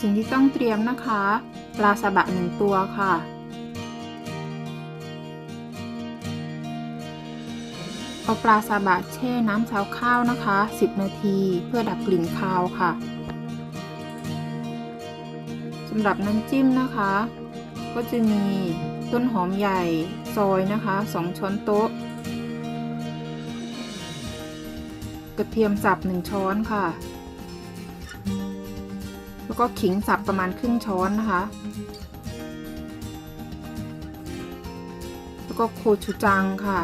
สิ่งที่ต้องเตรียมนะคะ ปลาซาบะหนึ่งตัวค่ะ เอาปลาซาบะแช่น้ำซาวข้าวนะคะ 10 นาทีเพื่อดับกลิ่นคาวค่ะสำหรับน้ำจิ้มนะคะ ก็จะมีต้นหอมใหญ่ซอยนะคะ 2 ช้อนโต๊ะ กระเทียมสับ 1 ช้อนค่ะ แล้วก็ขิงสับประมาณครึ่งช้อนนะคะ แล้วก็โคชูจังค่ะ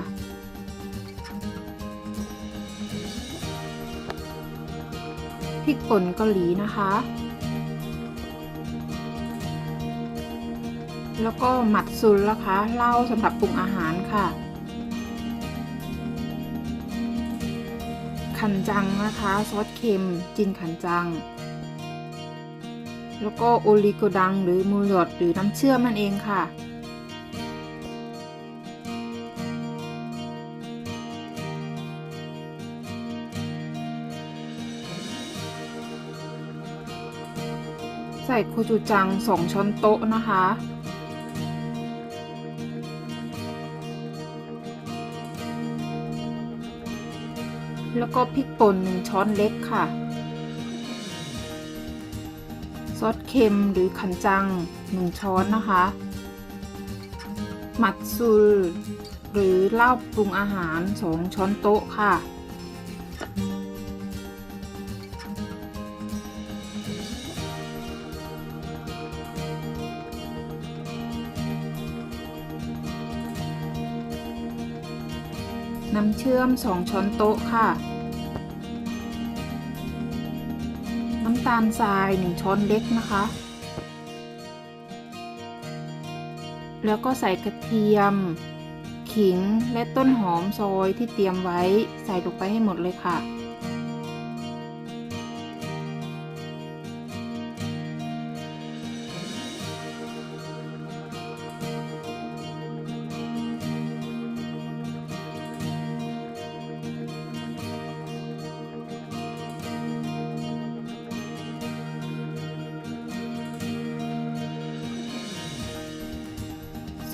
พริกป่นเกาหลีนะคะ แล้วก็หมัดซุนนะคะเหล้าสำหรับปรุงอาหารค่ะขันจังนะคะ ซอสเค็มจินขันจัง แล้วก็โอลิโกดังหรือมูยอดหรือน้ำเชื่อมนั่นเองค่ะ ใส่โคจูจัง 2 ช้อนโต๊ะนะคะแล้วก็พริกป่น1ช้อนเล็กค่ะ อสเค็มหรือขันจัง 1 ช้อนนะคะ มัดซุล หรือเหล้าปรุงอาหาร 2 ช้อนโต๊ะค่ะ น้ำเชื่อม 2 ช้อนโต๊ะค่ะำตาลทราย 1 ช้อนเล็กนะคะ แล้วก็ใส่กระเทียม ขิงและต้นหอมซอยที่เตรียมไว้ใส่ลงไปให้หมดเลยค่ะ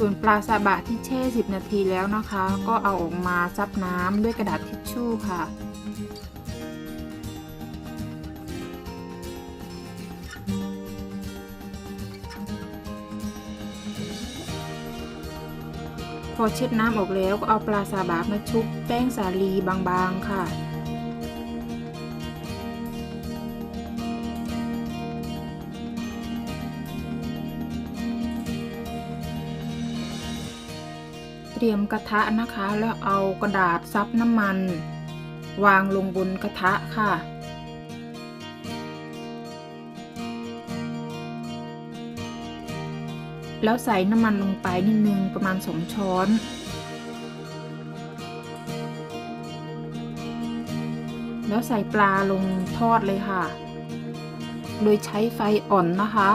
ส่วนปลาซาบะที่แช่ 10 นาทีแล้วนะคะ ก็เอาออกมาซับน้ำด้วยกระดาษทิชชู่ค่ะ พอเช็ดน้ำออกแล้วก็เอาปลาซาบะมาชุบแป้งสาลีบางๆค่ะ เตรียมกระทะนะคะ แล้วเอากระดาษซับน้ำมัน วางลงบนกระทะค่ะ แล้วใส่น้ำมันลงไปนิดนึงประมาณ2ช้อนแล้วใส่ปลาลงทอดเลยค่ะ โดยใช้ไฟอ่อนนะคะ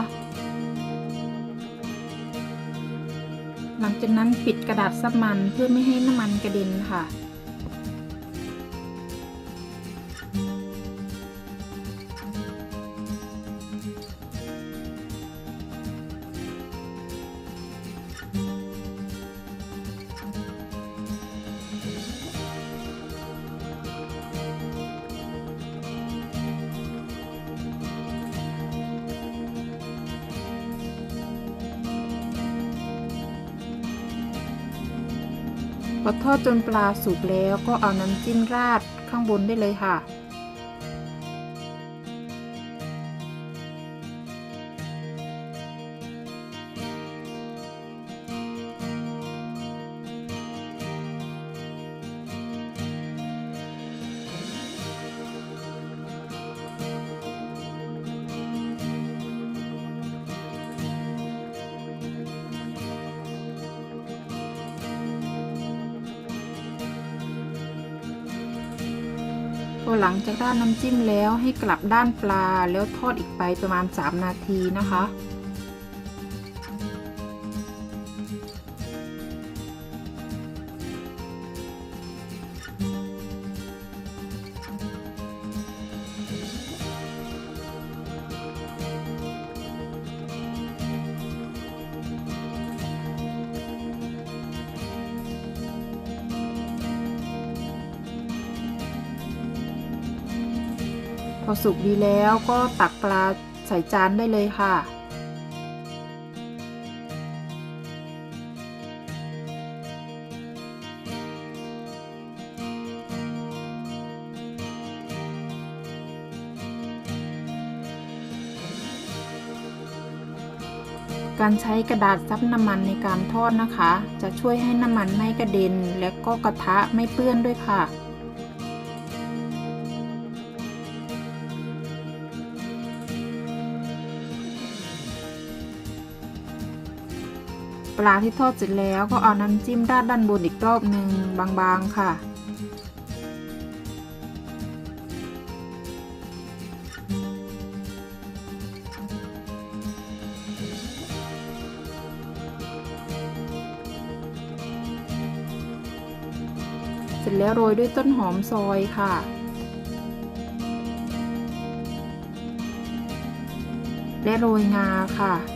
หลังจากนั้นปิดกระดาษซับมันเพื่อไม่ให้น้ำมันกระเด็นค่ะ พอทอดจนปลาสุกแล้วก็เอาน้ำจิ้มราดข้างบนได้เลยค่ะ พอหลังจากด้านน้ำจิ้มแล้วให้กลับด้านปลาแล้วทอดอีกไปประมาณ 3 นาทีนะคะ พอสุกดีแล้วก็ตักปลาใส่จานได้เลยค่ะ การใช้กระดาษซับน้ำมันในการทอดนะคะ จะช่วยให้น้ำมันไม่กระเด็น และก็กระทะไม่เปื้อนด้วยค่ะ ปลาที่ทอดเสร็จแล้วก็เอาน้ำจิ้มราดด้านบนอีกรอบหนึ่งบางๆค่ะ เสร็จแล้วโรยด้วยต้นหอมซอยค่ะและโรยงาค่ะ